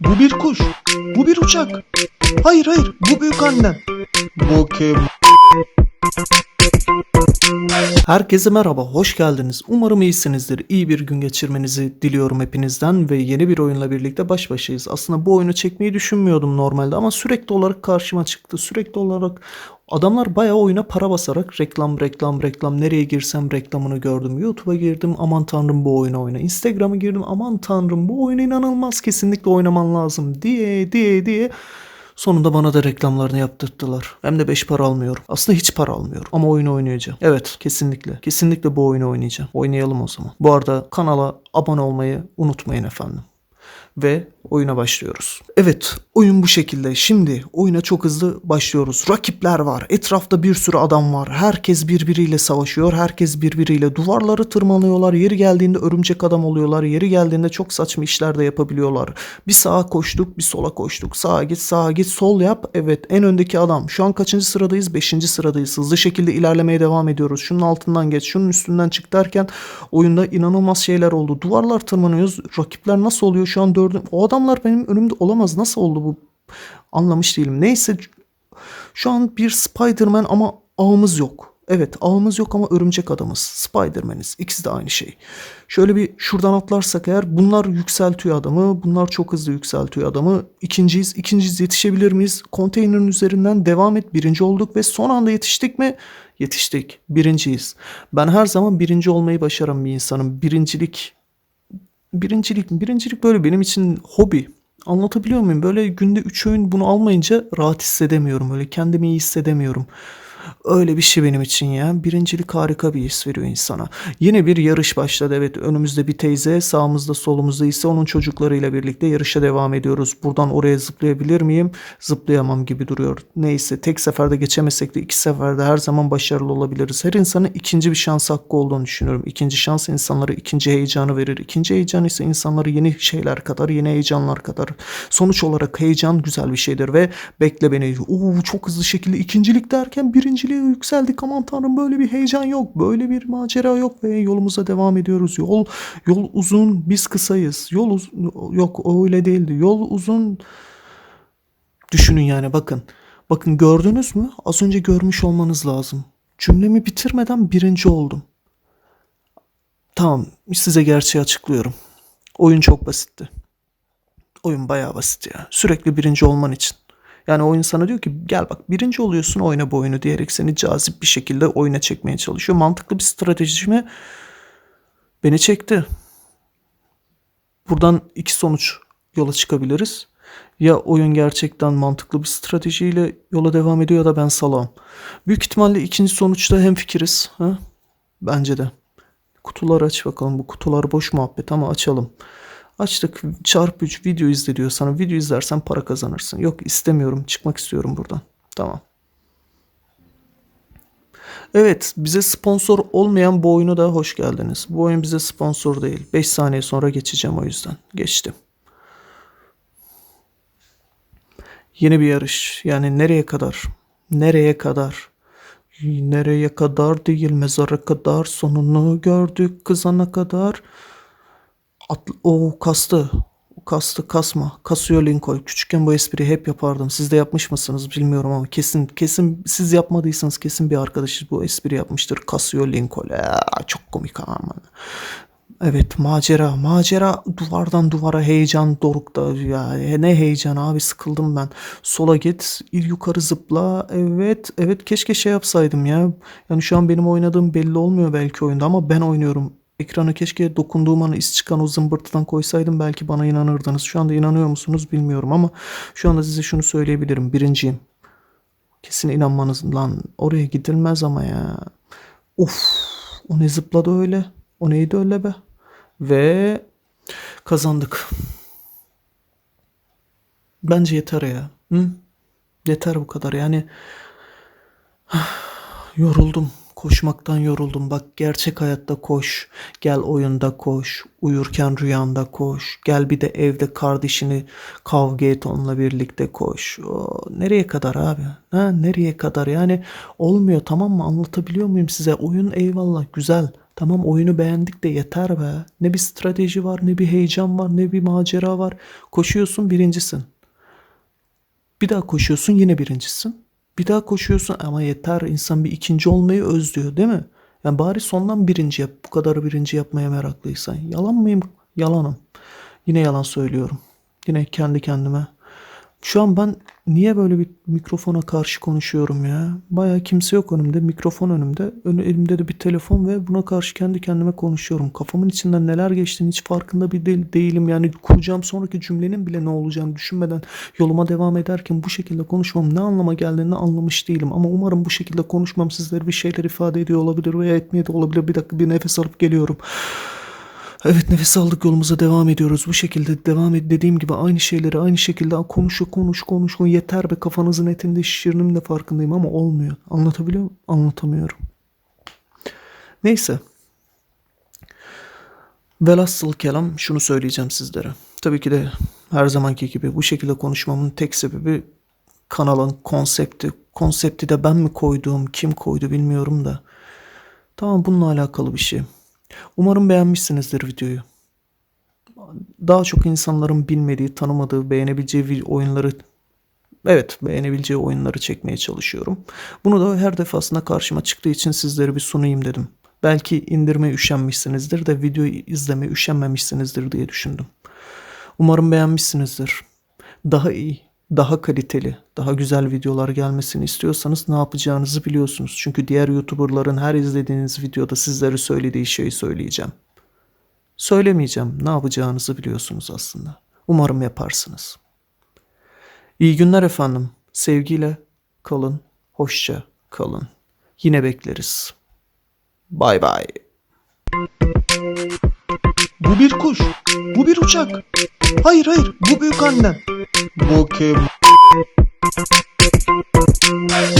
Bu bir kuş. Bu bir uçak. Hayır hayır bu büyük annem. Bu kim? Herkese merhaba, hoş geldiniz. Umarım iyisinizdir. İyi bir gün geçirmenizi diliyorum hepinizden ve yeni bir oyunla birlikte baş başayız. Aslında bu oyunu çekmeyi düşünmüyordum normalde ama sürekli olarak karşıma çıktı. Sürekli olarak adamlar bayağı oyuna para basarak reklam reklam reklam nereye girsem reklamını gördüm. YouTube'a girdim aman tanrım bu oyunu oyna. Instagram'a girdim aman tanrım bu oyun inanılmaz kesinlikle oynaman lazım diye diye diye Sonunda bana da reklamlarını yaptırttılar. Hem de 5 para almıyorum. Aslında hiç para almıyorum. Ama oyunu oynayacağım. Evet kesinlikle. Kesinlikle bu oyunu oynayacağım. Oynayalım o zaman. Bu arada kanala abone olmayı unutmayın efendim. Ve oyuna başlıyoruz. Evet oyun bu şekilde. Şimdi oyuna çok hızlı başlıyoruz. Rakipler var. Etrafta bir sürü adam var. Herkes birbiriyle savaşıyor. Herkes birbiriyle duvarları tırmanıyorlar. Yeri geldiğinde örümcek adam oluyorlar. Yeri geldiğinde çok saçma işler de yapabiliyorlar. Bir sağa koştuk bir sola koştuk. Sağa git sağa git sol yap. Evet en öndeki adam. Şu an kaçıncı sıradayız? Beşinci sıradayız. Hızlı şekilde ilerlemeye devam ediyoruz. Şunun altından geç şunun üstünden çık derken oyunda inanılmaz şeyler oldu. Duvarlar tırmanıyoruz. Rakipler nasıl oluyor? Şu an dördüm. O adamlar benim önümde olamaz. Nasıl oldu bu? Anlamış değilim. Neyse şu an bir Spider-Man ama ağımız yok. Evet ağımız yok ama örümcek adamız. Spider-Man'iz. İkisi de aynı şey. Şöyle bir şuradan atlarsak eğer bunlar yükseltiyor adamı. Bunlar çok hızlı yükseltiyor adamı. İkinciyiz. İkinciyiz yetişebilir miyiz? Konteynerin üzerinden devam et. Birinci olduk ve son anda yetiştik mi? Yetiştik. Birinciyiz. Ben her zaman birinci olmayı başaran bir insanım. Birincilik birincilik birincilik böyle benim için hobi. Anlatabiliyor muyum? Böyle günde 3 öğün bunu almayınca rahat hissedemiyorum. Öyle kendimi iyi hissedemiyorum. Öyle bir şey benim için ya. Birincilik harika bir his veriyor insana. Yine bir yarış başladı. Evet önümüzde bir teyze, sağımızda solumuzda ise onun çocuklarıyla birlikte yarışa devam ediyoruz. Buradan oraya zıplayabilir miyim? Zıplayamam gibi duruyor. Neyse tek seferde geçemesek de iki seferde her zaman başarılı olabiliriz. Her insanın ikinci bir şans hakkı olduğunu düşünüyorum. İkinci şans insanlara ikinci heyecanı verir. İkinci heyecan ise insanları yeni şeyler kadar, yeni heyecanlar kadar. Sonuç olarak heyecan güzel bir şeydir ve bekle beni. Oo, çok hızlı şekilde ikincilik derken birinciliğe yükseldik. Aman tanrım böyle bir heyecan yok. Böyle bir macera yok ve yolumuza devam ediyoruz. Yol yol uzun, biz kısayız. Yol uz yok öyle değildi. Yol uzun Düşünün yani bakın. Bakın gördünüz mü? Az önce görmüş olmanız lazım. Cümlemi bitirmeden birinci oldum. Tamam size gerçeği açıklıyorum. Oyun çok basitti. Oyun bayağı basit ya. Sürekli birinci olman için. Yani oyun sana diyor ki gel bak birinci oluyorsun oyna bu oyunu diyerek seni cazip bir şekilde oyuna çekmeye çalışıyor. Mantıklı bir strateji mi? Beni çekti. Buradan iki sonuç yola çıkabiliriz. Ya oyun gerçekten mantıklı bir stratejiyle yola devam ediyor ya da ben salam. Büyük ihtimalle ikinci sonuçta hemfikiriz. Ha? Bence de. Kutuları aç bakalım. Bu kutular boş muhabbet ama açalım. Açtık çarpı 3 video izle diyor sana. Video izlersen para kazanırsın. Yok istemiyorum. Çıkmak istiyorum buradan. Tamam. Evet bize sponsor olmayan bu oyunu da hoş geldiniz. Bu oyun bize sponsor değil. 5 saniye sonra geçeceğim o yüzden. Geçtim. Yeni bir yarış. Yani nereye kadar? Nereye kadar? Nereye kadar değil mezara kadar sonunu gördük kızana kadar. At, o kastı. O kastı kasma. Kasıyor Lincoln. Küçükken bu espriyi hep yapardım. Siz de yapmış mısınız bilmiyorum ama kesin kesin siz yapmadıysanız kesin bir arkadaşınız bu espri yapmıştır. Kasıyor Lincoln. Aa, çok komik aman. Evet macera macera duvardan duvara heyecan dorukta ya ne heyecan abi sıkıldım ben sola git yukarı zıpla evet evet keşke şey yapsaydım ya yani şu an benim oynadığım belli olmuyor belki oyunda ama ben oynuyorum ekrana keşke dokunduğum an iz çıkan o zımbırtıdan koysaydım belki bana inanırdınız şu anda inanıyor musunuz bilmiyorum ama şu anda size şunu söyleyebilirim birinciyim kesin inanmanız lan oraya gidilmez ama ya uf o ne zıpladı öyle o neydi öyle be? Ve kazandık. Bence yeter ya. Hı? Yeter bu kadar yani. Yoruldum. Koşmaktan yoruldum. Bak gerçek hayatta koş. Gel oyunda koş. Uyurken rüyanda koş. Gel bir de evde kardeşini kavga et onunla birlikte koş. O, nereye kadar abi? Ha, nereye kadar? Yani olmuyor tamam mı? Anlatabiliyor muyum size? Oyun eyvallah güzel. Tamam oyunu beğendik de yeter be. Ne bir strateji var, ne bir heyecan var, ne bir macera var. Koşuyorsun birincisin. Bir daha koşuyorsun yine birincisin. Bir daha koşuyorsun ama yeter insan bir ikinci olmayı özlüyor değil mi? Yani bari sondan birinci yap. Bu kadar birinci yapmaya meraklıysan. Yalan mıyım? Yalanım. Yine yalan söylüyorum. Yine kendi kendime. Şu an ben niye böyle bir mikrofona karşı konuşuyorum ya? Baya kimse yok önümde. Mikrofon önümde. Ön, elimde de bir telefon ve buna karşı kendi kendime konuşuyorum. Kafamın içinden neler geçtiğini hiç farkında bir değil, değilim. Yani kuracağım sonraki cümlenin bile ne olacağını düşünmeden yoluma devam ederken bu şekilde konuşmam ne anlama geldiğini anlamış değilim. Ama umarım bu şekilde konuşmam sizlere bir şeyler ifade ediyor olabilir veya etmeye de olabilir. Bir dakika bir nefes alıp geliyorum. Evet nefes aldık yolumuza devam ediyoruz. Bu şekilde devam et dediğim gibi aynı şeyleri aynı şekilde konuş konuş konuş yeter be kafanızın etinde şişirinin de farkındayım ama olmuyor. Anlatabiliyor muyum? Anlatamıyorum. Neyse. Velhasıl kelam şunu söyleyeceğim sizlere. Tabii ki de her zamanki gibi bu şekilde konuşmamın tek sebebi kanalın konsepti. Konsepti de ben mi koyduğum, kim koydu bilmiyorum da. Tamam bununla alakalı bir şey. Umarım beğenmişsinizdir videoyu. Daha çok insanların bilmediği, tanımadığı, beğenebileceği oyunları Evet, beğenebileceği oyunları çekmeye çalışıyorum. Bunu da her defasında karşıma çıktığı için sizlere bir sunayım dedim. Belki indirmeye üşenmişsinizdir de videoyu izlemeye üşenmemişsinizdir diye düşündüm. Umarım beğenmişsinizdir. Daha iyi, daha kaliteli, daha güzel videolar gelmesini istiyorsanız ne yapacağınızı biliyorsunuz. Çünkü diğer YouTuber'ların her izlediğiniz videoda sizlere söylediği şeyi söyleyeceğim. Söylemeyeceğim. Ne yapacağınızı biliyorsunuz aslında. Umarım yaparsınız. İyi günler efendim. Sevgiyle kalın. Hoşça kalın. Yine bekleriz. Bay bay. Bu bir kuş. Bu bir uçak. Hayır hayır bu büyük annem. Pokémon.